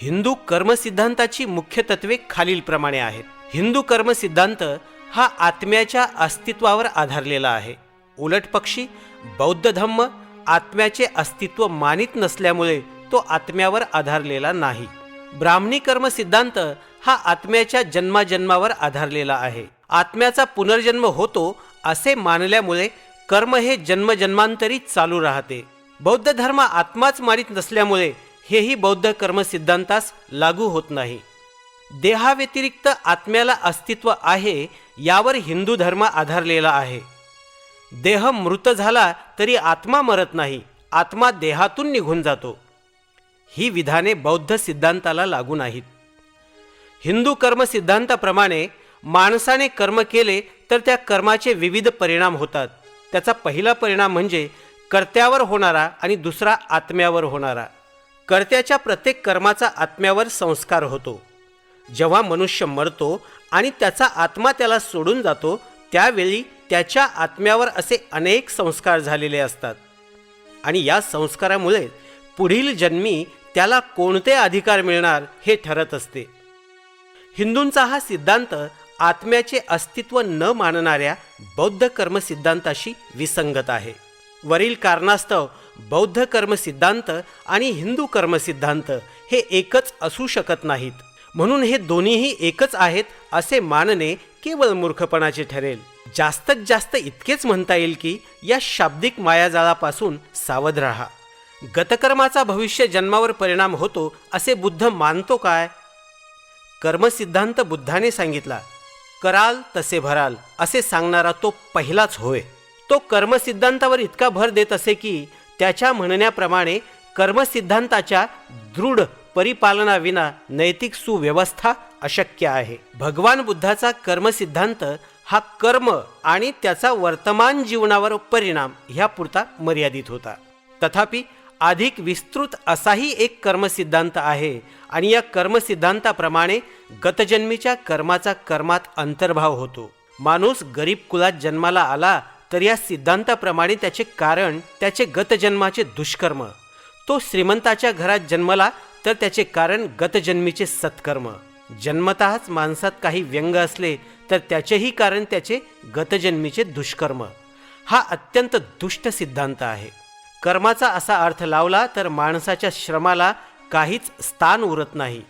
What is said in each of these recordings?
हिंदू कर्मसिद्धांताची मुख्य तत्वे खालीलप्रमाणे आहेत. हिंदू कर्मसिद्धांत हा आत्म्याच्या अस्तित्वावर आधारलेला आहे. उलट पक्षी बौद्ध धम्म आत्म्याचे अस्तित्व मानित नसल्यामुळे तो आत्म्यावर आधारलेला नाही. ब्राह्मणी कर्म सिद्धांत हा आत्म्याच्या जन्माजन्मावर आधारलेला आहे. आत्म्याचा पुनर्जन्म होतो असे मानल्यामुळे कर्म हे जन्मजन्मांतरी चालू राहते. बौद्ध धर्म आत्माच मानित नसल्यामुळे हेही बौद्ध कर्मसिद्धांतास लागू होत नाही. देहाव्यतिरिक्त आत्म्याला अस्तित्व आहे यावर हिंदू धर्म आधारलेला आहे. देह मृत झाला तरी आत्मा मरत नाही आत्मा देहातून निघून जातो. ही विधाने बौद्ध सिद्धांताला लागू नाहीत. हिंदू कर्म सिद्धांताप्रमाणे माणसाने कर्म केले तर त्या कर्माचे विविध परिणाम होतात. त्याचा पहिला परिणाम म्हणजे कर्त्यावर होणारा आणि दुसरा आत्म्यावर होणारा. कर्त्याच्या प्रत्येक कर्माचा आत्म्यावर संस्कार होतो. जेव्हा मनुष्य मरतो आणि त्याचा आत्मा त्याला सोडून जातो त्यावेळी त्याच्या आत्म्यावर असे अनेक संस्कार झालेले असतात. आणि या संस्कारामुळे पुढील जन्मी त्याला कोणते अधिकार मिळणार हे ठरत असते. हिंदूंचा हा सिद्धांत आत्म्याचे अस्तित्व न मानणाऱ्या बौद्ध कर्म सिद्धांताशी विसंगत आहे. वरील कारणास्तव बौद्ध कर्म सिद्धांत आणि हिंदू कर्म सिद्धांत हे एकच असू शकत नाहीत. म्हणून हे दोन्हीही एकच आहेत असे मानणे केवळ मूर्खपणाचे ठरेल. जास्तीत जास्त इतकेच म्हणता येईल की या शाब्दिक मायाजाळापासून सावध राहा. गतकर्माचा भविष्य जन्मावर परिणाम होतो असे बुद्ध मानतो काय? कर्मसिद्धांत बुद्धाने सांगितला कराल तसे भराल असे सांगणारा तो पहिलाच होय. तो कर्मसिद्धांतावर इतका भर देत असे की त्याच्या म्हणण्याप्रमाणे कर्मसिद्धांताच्या दृढ परिपालनाविना नैतिक सुव्यवस्था अशक्य आहे. भगवान बुद्धाचा कर्मसिद्धांत हा कर्म आणि त्याचा वर्तमान जीवनावर परिणाम ह्यापुरता मर्यादित होता. तथापि अधिक विस्तृत असाही एक कर्मसिद्धांत आहे आणि या कर्मसिद्धांताप्रमाणे गतजन्मीच्या कर्माचा कर्मात अंतर्भाव होतो. माणूस गरीब कुलात जन्माला आला तर या सिद्धांताप्रमाणे त्याचे कारण त्याचे गतजन्माचे दुष्कर्म. तो श्रीमंताच्या घरात जन्मला तर त्याचे कारण गतजन्मीचे सत्कर्म. जन्मतःच माणसात काही व्यंग असले तर त्याचेही कारण त्याचे गतजन्मीचे दुष्कर्म. हा अत्यंत दुष्ट सिद्धांत आहे. कर्माचा असा अर्थ लावला तर माणसाच्या श्रमाला काहीच स्थान उरत नाही.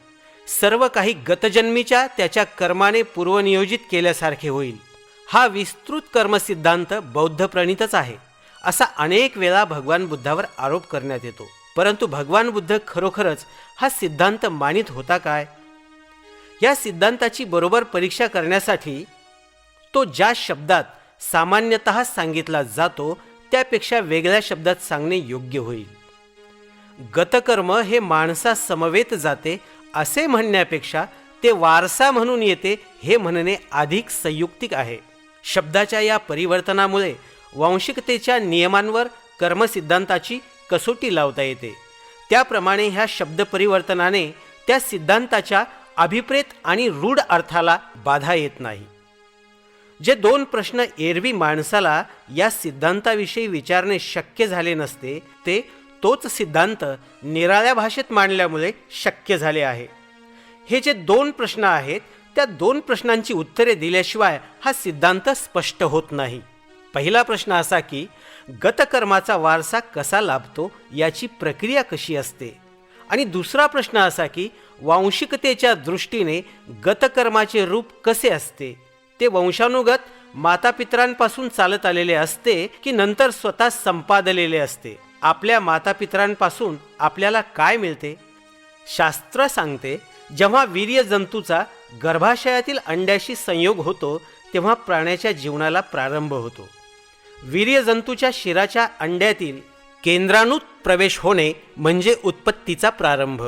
सर्व काही गतजन्मीच्या त्याच्या कर्माने पूर्वनियोजित केल्यासारखे होईल. हा विस्तृत कर्मसिद्धांत बौद्ध प्रणितच आहे. असा अनेक वेळा भगवान बुद्धावर आरोप करण्यात येतो. परंतु भगवान बुद्ध खरोखरच हा सिद्धांत मानित होता काय? या सिद्धांताची बरोबर परीक्षा करण्यासाठी तो ज्या शब्दात सामान्यतः सांगितला जातो त्यापेक्षा वेगळ्या शब्दात सांगणे योग्य होईल. गतकर्म हे माणसासमवेत जाते असे म्हणण्यापेक्षा ते वारसा म्हणून येते हे म्हणणे अधिक संयुक्तिक आहे. शब्दाच्या या परिवर्तनामुळे वांशिकतेच्या नियमांवर कर्मसिद्धांताची कसोटी लावता येते. त्याप्रमाणे ह्या शब्द परिवर्तनाने त्या सिद्धांताच्या अभिप्रेत आणि रूढ अर्थाला बाधा येत नाही. जे दोन प्रश्न एरवी माणसाला या सिद्धांताविषयी विचारणे शक्य झाले नसते ते तोच सिद्धांत निराळ्या भाषेत मांडल्यामुळे शक्य झाले आहे. हे जे दोन प्रश्न आहेत त्या दोन प्रश्नांची उत्तरे दिल्याशिवाय हा सिद्धांत स्पष्ट होत नाही. पहिला प्रश्न असा की गतकर्माचा वारसा कसा लाभतो याची प्रक्रिया कशी असते? आणि दुसरा प्रश्न असा की वांशिकतेच्या दृष्टीने गतकर्माचे रूप कसे असते? ते वंशानुगत मातापित्रांपासून चालत आलेले असते की नंतर स्वतः संपादलेले असते? आपल्या मातापित्रांपासून आपल्याला काय मिळते? शास्त्र सांगते जेव्हा वीर्य जंतूचा गर्भाशयातील अंड्याशी संयोग होतो तेव्हा प्राण्याच्या जीवनाला प्रारंभ होतो. वीर्यजंतूच्या शिराच्या अंड्यातील केंद्राणूत प्रवेश होणे म्हणजे उत्पत्तीचा प्रारंभ.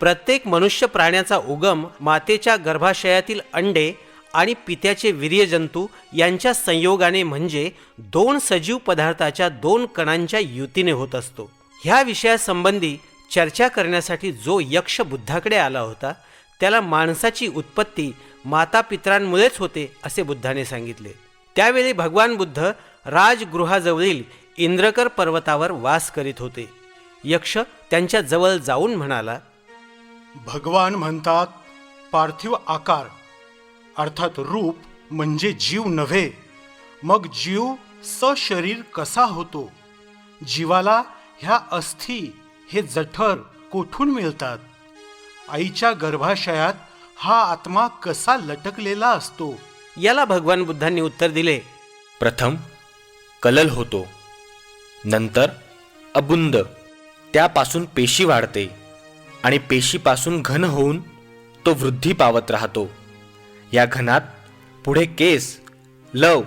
प्रत्येक मनुष्य प्राण्याचा उगम मातेच्या गर्भाशयातील अंडे आणि पित्याचे वीर्यजंतू यांच्या संयोगाने म्हणजे दोन सजीव पदार्थाच्या दोन कणांच्या युतीने होत असतो. ह्या विषयासंबंधी चर्चा करण्यासाठी जो यक्ष बुद्धाकडे आला होता त्याला माणसाची उत्पत्ती मातापित्रांमुळेच होते असे बुद्धाने सांगितले. त्यावेळी भगवान बुद्ध राजगृहाजवळील इंद्रकर पर्वतावर वास करीत होते. यक्ष त्यांच्या जवळ जाऊन म्हणाला भगवान म्हणतात पार्थिव आकार अर्थात रूप म्हणजे जीव नव्हे. मग जीव सशरीर कसा होतो? जीवाला ह्या अस्थी हे जठर कोठून मिळतात? आईच्या गर्भाशयात हा आत्मा कसा लटकलेला असतो? याला भगवान बुद्धांनी उत्तर दिले. प्रथम कलल होतो. नंतर अबुंद. त्यापासून पेशी वाढते आणि पेशीपासून घन होऊन तो वृद्धी पावत राहतो. या घनात पुढे केस लव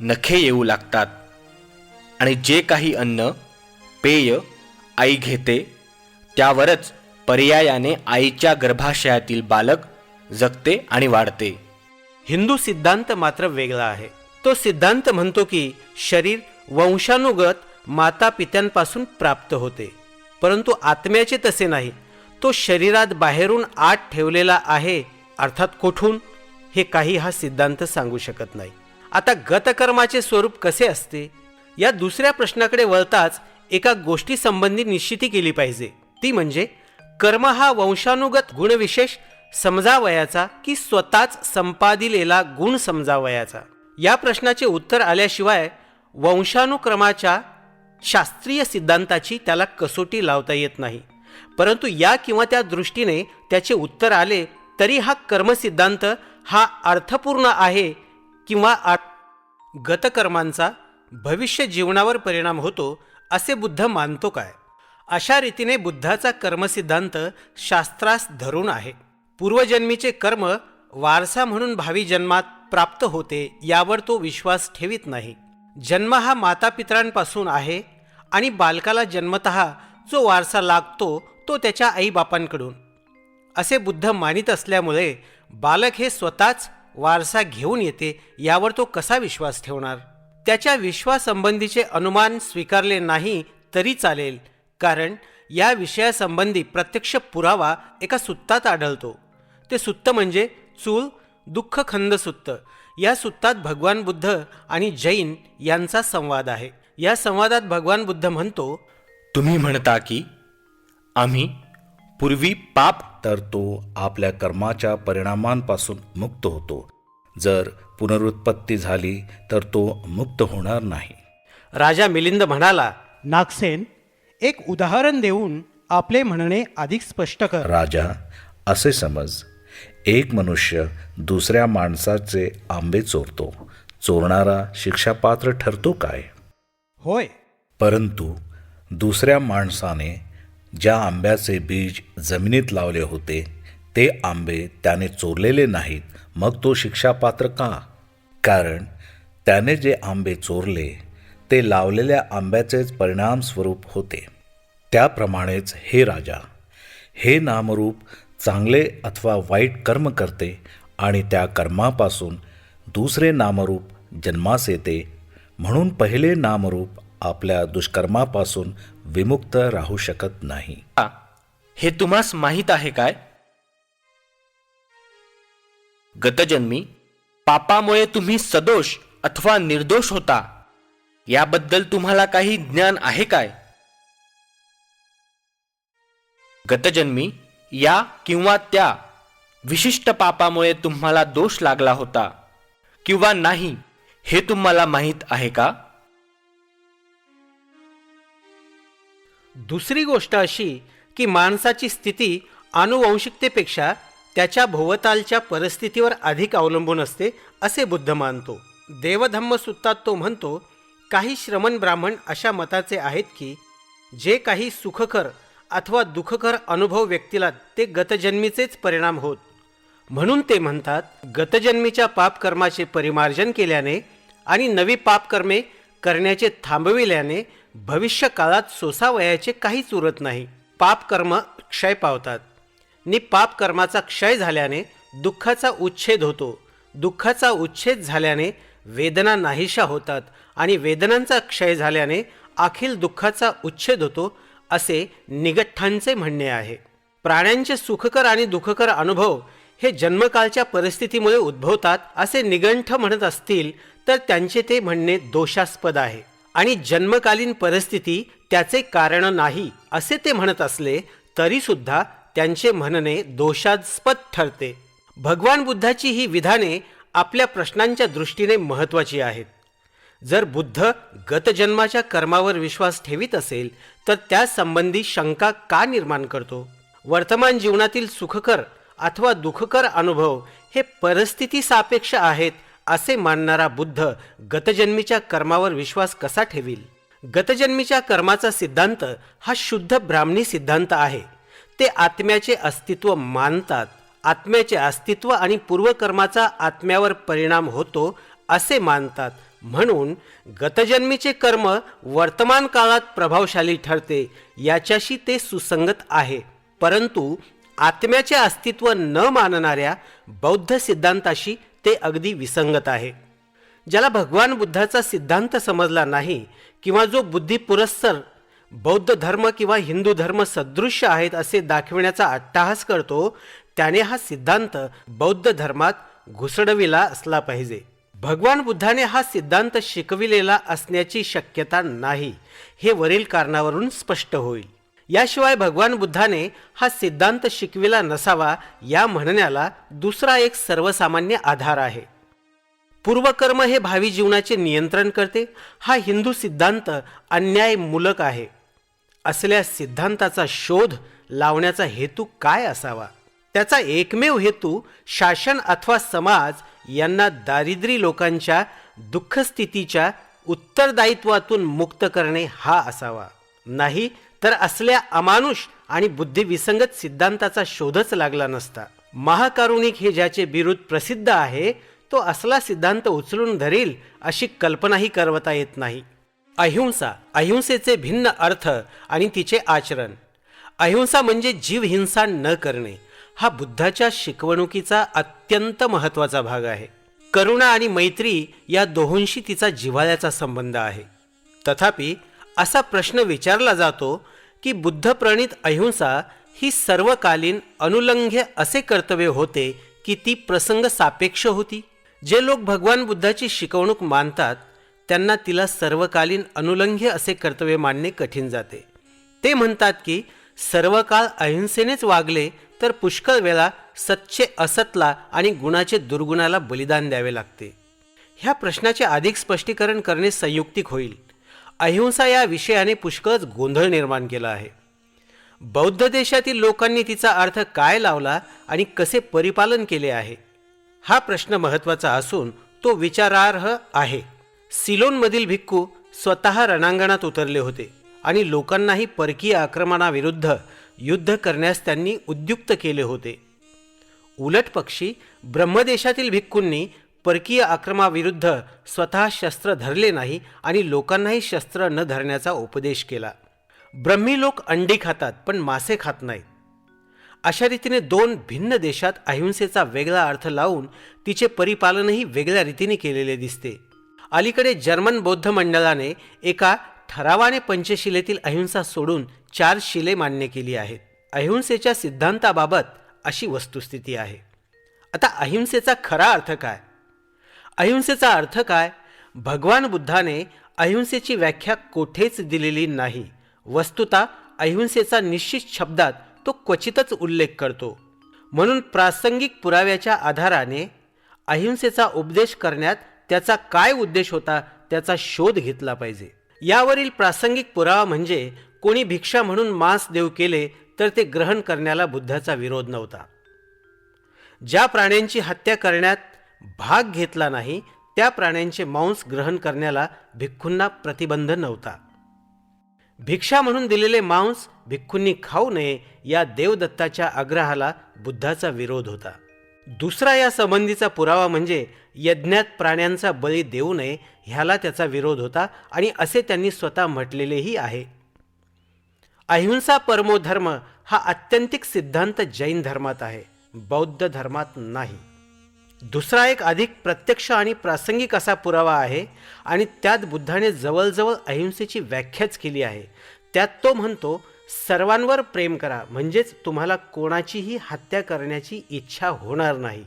नखे येऊ लागतात. आणि जे काही अन्न पेय आई घेते त्यावरच पर्यायाने आईच्या गर्भाशयातील बालक जगते आणि वाढते. हिंदू सिद्धांत मात्र वेगळा आहे. तो सिद्धांत म्हणतो की शरीर वंशानुगत माता पित्यांपासून प्राप्त होते. परंतु आत्म्याचे तसे नाही. तो शरीरात बाहेरून आत ठेवलेला आहे अर्थात कोठून? हे काही हा सिद्धांत सांगू शकत नाही. आता गतकर्माचे स्वरूप कसे असते? या दुसऱ्या प्रश्नाकडे वळताच एका गोष्टी संबंधी निश्चिती केली पाहिजे. ती म्हणजे कर्म हा वंशानुगत गुणविशेष समजावयाचा की स्वतःच संपादिलेला गुण समजावयाचा? या प्रश्नाचे उत्तर आल्याशिवाय वंशानुक्रमाच्या शास्त्रीय सिद्धांताची त्याला कसोटी लावता येत नाही. परंतु या किंवा त्या दृष्टीने त्याचे उत्तर आले तरी हा कर्मसिद्धांत हा अर्थपूर्ण आहे किंवा गतकर्मांचा भविष्य जीवनावर परिणाम होतो असे बुद्ध मानतो काय? अशा रीतीने बुद्धाचा कर्मसिद्धांत शास्त्रास धरून आहे. पूर्वजन्मीचे कर्म वारसा म्हणून भावी जन्मात प्राप्त होते यावर तो विश्वास ठेवित नाही. जन्म हा मातापित्रांपासून आहे आणि बालकाला जन्मत जो वारसा लागतो तो त्याच्या आईबापांकडून. असे बुद्ध मानित असल्यामुळे बालक हे स्वतःच वारसा घेऊन येते यावर तो कसा विश्वास ठेवणार? त्याच्या विश्वासंबंधीचे अनुमान स्वीकारले नाही तरी चालेल. कारण या विषयासंबंधी प्रत्यक्ष पुरावा एका सुत्तात आढळतो. ते सुत्त म्हणजे चूल दुःखखंद सुत्त. या सुत्तात भगवान बुद्ध आणि जैन यांचा संवाद आहे. या संवादात भगवान बुद्ध म्हणतो तुम्ही म्हणता की आम्ही पूर्वी पाप तर तो आपल्या कर्माच्या परिणामांपासून मुक्त होतो. जर पुनरुत्पत्ती झाली तर तो मुक्त होणार नाही. राजा मिलिंद म्हणाला नागसेन एक उदाहरण देऊन आपले म्हणणे अधिक स्पष्ट कर. राजा असे समज एक मनुष्य दुसऱ्या माणसाचे आंबे चोरतो. चोरणारा शिक्षापात्र ठरतो काय? होय. परंतु दुसऱ्या माणसाने ज्या आंब्याचे बीज जमिनीत लावले होते ते आंबे त्याने चोरलेले नाहीत. मग तो शिक्षापात्र का? कारण त्याने जे आंबे चोरले ते लावलेल्या आंब्याचेच परिणाम स्वरूप होते. त्याप्रमाणेच हे राजा हे नामरूप चांगले अथवा वाईट कर्म करते आणि त्या कर्मापासून दुसरे नामरूप जन्मास येते म्हणून पहिले नामरूप आपल्या दुष्कर्मापासून विमुक्त राहू शकत नाही. हे तुम्हास माहीत आहे काय? गतजन्मी पापामुळे तुम्ही सदोष अथवा निर्दोष होता. याबद्दल तुम्हाला काही ज्ञान आहे काय? गतजन्मी या किंवा त्या विशिष्ट पापामुळे तुम्हाला दोष लागला होता किंवा नाही हे तुम्हाला माहीत आहे का? दुसरी गोष्ट अशी की माणसाची स्थिती आनुवंशिकतेपेक्षा त्याच्या भोवतालच्या परिस्थितीवर अधिक अवलंबून असते असे बुद्ध मानतो. देवधम्म सुत्तात तो म्हणतो काही श्रमण ब्राह्मण अशा मताचे आहेत की जे काही सुखकर अथवा दुःखकर अनुभव व्यक्तीला ते गतजन्मीचेच परिणाम होत. म्हणून ते म्हणतात गतजन्मीच्या पापकर्माचे परिमार्जन केल्याने आणि नवी पापकर्मे करण्याचे थांबविल्याने भविष्य काळात सोसावयाचे काहीच उरत नाही. पापकर्म क्षय पावतात. नि पापकर्माचा क्षय झाल्याने दुःखाचा उच्छेद होतो. दुःखाचा उच्छेद झाल्याने वेदना नाहीशा होतात आणि वेदनांचा क्षय झाल्याने अखिल दुःखाचा उच्छेद होतो असे निगठ्ठांचे म्हणणे आहे. प्राण्यांचे सुखकर आणि दुःखकर अनुभव हे जन्मकाळच्या परिस्थितीमुळे उद्भवतात असे निगंठ म्हणत असतील तर त्यांचे ते म्हणणे दोषास्पद आहे. आणि जन्मकालीन परिस्थिती त्याचे कारण नाही असे ते म्हणत असले तरी सुद्धा त्यांचे म्हणणे दोषास्पद ठरते. भगवान बुद्धाची ही विधाने आपल्या प्रश्नांच्या दृष्टीने महत्त्वाची आहेत. जर बुद्ध गतजन्माच्या कर्मावर विश्वास ठेवीत असेल तर त्या संबंधी शंका का निर्माण करतो? वर्तमान जीवनातील सुखकर अथवा दुःखकर अनुभव हे परिस्थिती सापेक्ष आहेत असे मानणारा बुद्ध गतजन्मीच्या कर्मावर विश्वास कसा ठेवील? गतजन्मीच्या कर्माचा सिद्धांत हा शुद्ध ब्राह्मणी सिद्धांत आहे. ते आत्म्याचे अस्तित्व मानतात. आत्म्याचे अस्तित्व आणि पूर्वकर्माचा आत्म्यावर परिणाम होतो असे मानतात. म्हणून गतजन्मीचे कर्म वर्तमान काळात प्रभावशाली ठरते याच्याशी ते सुसंगत आहे. परंतु आत्म्याचे अस्तित्व न मानणाऱ्या बौद्ध सिद्धांताशी ते अगदी विसंगत आहे. ज्याला भगवान बुद्धाचा सिद्धांत समजला नाही किंवा जो बुद्धी पुरस्सर बौद्ध धर्म किंवा हिंदू धर्म सदृश्य आहेत असे दाखविण्याचा अट्टाहास करतो त्याने हा सिद्धांत बौद्ध धर्मात घुसडविला असला पाहिजे. भगवान बुद्धाने हा सिद्धांत शिकविलेला असण्याची शक्यता नाही हे वरील कारणावरून स्पष्ट होईल. याशिवाय भगवान बुद्धाने हा सिद्धांत शिकविला नसावा या म्हणण्याला दुसरा एक सर्वसामान्य आधार आहे. पूर्वकर्म हे भावी जीवनाचे नियंत्रण करते हा हिंदू सिद्धांत अन्यायमूलक आहे. असल्या सिद्धांताचा शोध लावण्याचा हेतू काय असावा? त्याचा एकमेव हेतू शासन अथवा समाज यांना दारिद्री लोकांच्या दुःखस्थितीच्या उत्तरदायित्वातून मुक्त करणे हा असावा. नाही तर असल्या अमानुष आणि बुद्धिविसंगत सिद्धांताचा शोधच लागला नसता. महाकारुणिक हे ज्याचे बिरुद प्रसिद्ध आहे तो असला सिद्धांत उचलून धरील अशी कल्पनाही करवता येत नाही. अहिंसा अहिंसेचे भिन्न अर्थ आणि तिचे आचरण. अहिंसा म्हणजे जीवहिंसा न करणे. हा बुद्धाच्या शिकवणुकीचा अत्यंत महत्त्वाचा भाग आहे. करुणा आणि मैत्री या दोहोंशी तिचा जिव्हाळ्याचा संबंध आहे. तथापि असा प्रश्न विचारला जातो की बुद्धप्रणित अहिंसा ही सर्वकालीन अनुलंघ्य असे कर्तव्य होते की ती प्रसंग सापेक्ष होती? जे लोक भगवान बुद्धाची शिकवणूक मानतात त्यांना तिला सर्वकालीन अनुलंघ्य असे कर्तव्य मानणे कठीण जाते. ते म्हणतात की सर्वकाळ अहिंसेनेच वागले तर पुष्कळ वेळा सच्चे असतला आणि गुणाचे दुर्गुणाला बलिदान द्यावे लागते. ह्या प्रश्नाचे अधिक स्पष्टीकरण करणे संयुक्तिक होईल. अहिंसा या विषयाने पुष्कळच गोंधळ निर्माण केला आहे. बौद्ध देशातील लोकांनी तिचा अर्थ काय लावला आणि कसे परिपालन केले आहे? हा प्रश्न महत्त्वाचा असून तो विचारार्ह आहे. सिलोनमधील भिक्खू स्वतः रणांगणात उतरले होते आणि लोकांनाही परकीय आक्रमणाविरुद्ध युद्ध करण्यास त्यांनी उद्युक्त केले होते. उलट पक्षी ब्रह्मदेशातील भिक्खूंनी परकीय आक्रमाविरुद्ध स्वतः शस्त्र धरले नाही आणि लोकांनाही शस्त्र न धरण्याचा उपदेश केला. ब्रह्मी लोक अंडी खातात पण मासे खात नाहीत. अशा रीतीने दोन भिन्न देशात अहिंसेचा वेगळा अर्थ लावून तिचे परिपालनही वेगळ्या रीतीने केलेले दिसते. अलीकडे जर्मन बौद्ध मंडळाने एका ठरावाने पंचशिलेतील अहिंसा सोडून चार शिले मान्य केली आहेत. अहिंसेच्या सिद्धांताबाबत अशी वस्तुस्थिती आहे. आता अहिंसेचा खरा अर्थ काय? अहिंसेचा अर्थ काय? भगवान बुद्धाने अहिंसेची व्याख्या कोठेच दिलेली नाही. वस्तुता अहिंसेचा निश्चित शब्दात तो क्वचितच उल्लेख करतो. म्हणून प्रासंगिक पुराव्याच्या आधाराने अहिंसेचा उपदेश करण्यात त्याचा काय उद्देश होता त्याचा शोध घेतला पाहिजे. यावरील प्रासंगिक पुरावा म्हणजे कोणी भिक्षा म्हणून मांस देव केले तर ते ग्रहण करण्याला बुद्धाचा विरोध नव्हता. ज्या प्राण्यांची हत्या करण्यात भाग घेतला नाही त्या प्राण्यांचे मांस ग्रहण करण्याला भिक्खूंना प्रतिबंध नव्हता. भिक्षा म्हणून दिलेले मांस भिक्खूंनी खाऊ नये या देवदत्ताच्या आग्रहाला बुद्धाचा विरोध होता. दुसरा या संबंधीचा पुरावा म्हणजे यज्ञात प्राण्यांचा बळी देऊ नये ह्याला त्याचा विरोध होता आणि असे त्यांनी स्वतः म्हटलेलेही आहे. अहिंसा परमो धर्म हा अत्यंतिक सिद्धांत जैन धर्मात आहे बौद्ध धर्मात नाही. दुसरा एक अधिक प्रत्यक्ष आणि प्रासंगिक असा पुरावा आहे आणि त्यात बुद्धाने जवळजवळ अहिंसेची व्याख्याच केली आहे. त्यात तो म्हणतो सर्वांवर प्रेम करा. म्हणजेच तुम्हाला कोणाचीही हत्या करण्याची इच्छा होणार नाही.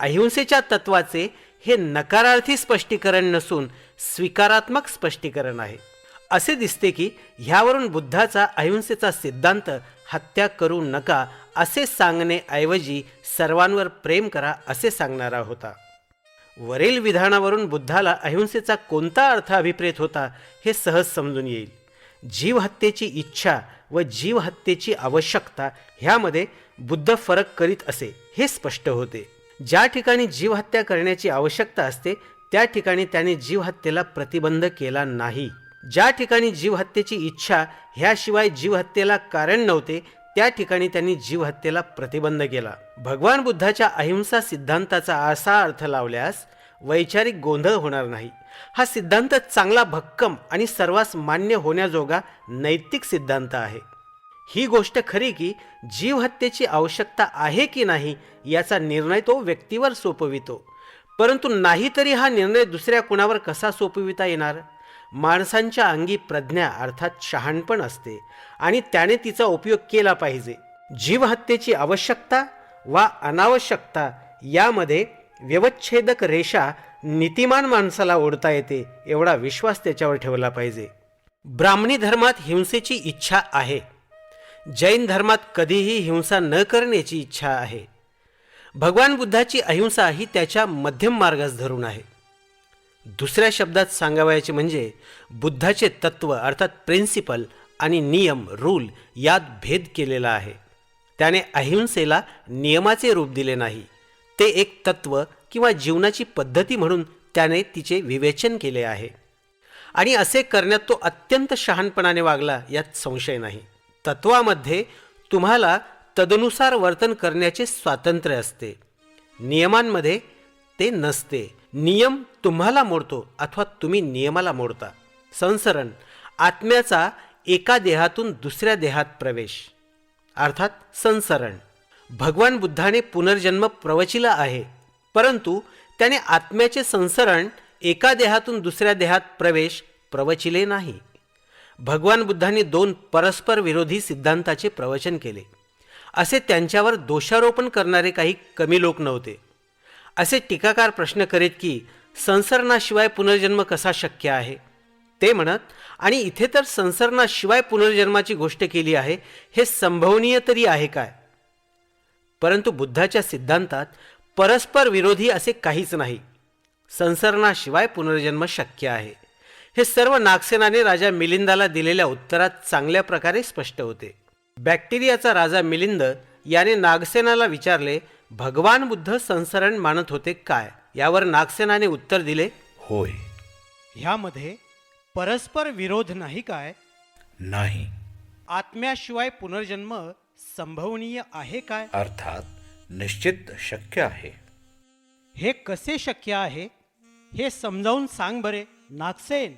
अहिंसेच्या तत्वाचे हे नकारार्थी स्पष्टीकरण नसून स्वीकारात्मक स्पष्टीकरण आहे. असे दिसते की ह्यावरून बुद्धाचा अहिंसेचा सिद्धांत हत्या करू नका असे सांगण्याऐवजी सर्वांवर प्रेम करा असे सांगणारा होता. वरील विधानावरून बुद्धाला अहिंसेचा कोणता अर्थ अभिप्रेत होता हे सहज समजून येईल. जीवहत्येची इच्छा व जीवहत्येची आवश्यकता ह्यामध्ये बुद्ध फरक करीत असे हे स्पष्ट होते. ज्या ठिकाणी जीवहत्या करण्याची आवश्यकता असते त्या ठिकाणी त्याने जीवहत्येला प्रतिबंध केला नाही. ज्या ठिकाणी जीवहत्येची इच्छा ह्याशिवाय जीवहत्येला कारण नव्हते त्या ठिकाणी त्यांनी जीवहत्येला प्रतिबंध केला. भगवान बुद्धाच्या अहिंसा सिद्धांताचा असा अर्थ लावल्यास वैचारिक गोंधळ होणार नाही. हा सिद्धांत चांगला भक्कम आणि सर्वांस मान्य होण्याजोगा नैतिक सिद्धांत आहे. ही गोष्ट खरी की जीवहत्येची आवश्यकता आहे की नाही याचा निर्णय तो व्यक्तीवर सोपवितो. परंतु नाहीतरी हा निर्णय दुसऱ्या कुणावर कसा सोपविता येणार? माणसांच्या अंगी प्रज्ञा अर्थात शहाणपण असते आणि त्याने तिचा उपयोग केला पाहिजे. जीवहत्येची आवश्यकता वा अनावश्यकता यामध्ये व्यवच्छेदक रेषा नीतिमान माणसाला ओढता येते एवढा विश्वास त्याच्यावर ठेवला पाहिजे. ब्राह्मणी धर्मात हिंसेची इच्छा आहे. जैन धर्मात कधीही हिंसा न करण्याची इच्छा आहे. भगवान बुद्धाची अहिंसा ही त्याच्या मध्यम मार्गास धरून आहे. दुसऱ्या शब्दात सांगावयाचे म्हणजे बुद्धाचे तत्व अर्थात प्रिन्सिपल आणि नियम रूल यात भेद केलेला आहे. त्याने अहिंसेला नियमाचे रूप दिले नाही. ते एक तत्व किंवा जीवनाची पद्धती म्हणून त्याने तिचे विवेचन केले आहे. आणि असे करण्यात तो अत्यंत शहाणपणाने वागला यात संशय नाही. तत्वामध्ये तुम्हाला तदनुसार वर्तन करण्याचे स्वातंत्र्य असते. नियमांमध्ये ते नसते. नियम तुम्हाला मोडतो अथवा तुम्ही नियमाला मोडता. संसरण आत्म्याचा एका देहातून दुसऱ्या देहात प्रवेश. अर्थात संसरण. भगवान बुद्धाने पुनर्जन्म प्रवचिला आहे. परंतु त्याने आत्म्याचे संसरण एका देहातून दुसऱ्या देहात प्रवेश प्रवचिले नाही. भगवान बुद्धांनी दोन परस्पर विरोधी सिद्धांताचे प्रवचन केले. असे त्यांच्यावर दोषारोपण करणारे काही कमी लोक नव्हते. असे टीकाकार प्रश्न करीत की संसरणाशिवाय पुनर्जन्म कसा शक्य आहे? ते म्हणत आणि इथे तर संसरणाशिवाय पुनर्जन्माची गोष्ट केली आहे हे संभवनीय तरी आहे काय? परंतु बुद्धाच्या सिद्धांतात परस्पर विरोधी असे काहीच नाही. संसरणाशिवाय पुनर्जन्म शक्य आहे. हे सर्व नागसेनाने राजा मिलिंदाला दिलेल्या उत्तरात चांगल्या प्रकारे स्पष्ट होते. बॅक्टेरियाचा राजा मिलिंद याने नागसेनाला विचारले भगवान बुद्ध संसरण मानत होते काय? यावर नागसेनाने उत्तर दिले होय. ह्यामध्ये परस्पर विरोध नाही काय? नाही. आत्म्याशिवाय पुनर्जन्म संभवनीय आहे काय? अर्थात निश्चित शक्य आहे. हे कसे शक्य आहे? हे समजावून सांग बरे नागसेन.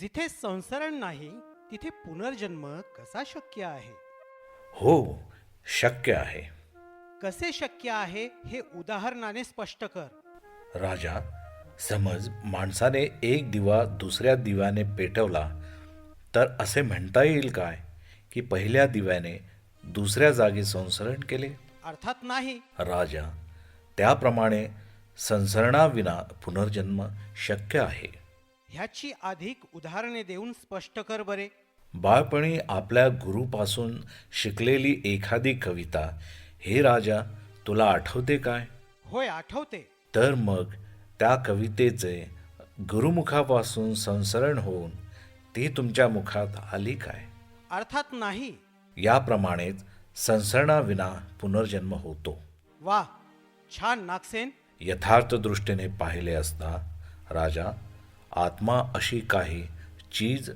जिथे संसरण नाही तिथे पुनर्जन्म कसा शक्य आहे? हो शक्य आहे. कसे शक्य आहे हे उदाहरणाने स्पष्ट कर. राजा समज माणसाने एक दिवा दुसऱ्या दिव्याने पेटवला तर असे म्हणता येईल काय? की पहिल्या दिव्याने दुसऱ्या जागी संसरण केले. अर्थात नाही. राजा त्याप्रमाणे संसरणाविना पुनर्जन्म शक्य आहे. ह्याची अधिक उदाहरणे देऊन स्पष्ट कर बरे. बाळपणी आपल्या गुरुपासून शिकलेली एखादी कविता हे राजा तुला आठवते काय? होय आठवते. तर मग त्या कवितेचे गुरुमुखापासून संसरण होऊन ती तुमच्या मुखात आली काय? अर्थात नाही. याप्रमाणेच संसरणाविना पुनर्जन्म होतो. वा छान नागसेन. यथार्थ दृष्टीने पाहिले असता राजा आत्मा अशी काही चीज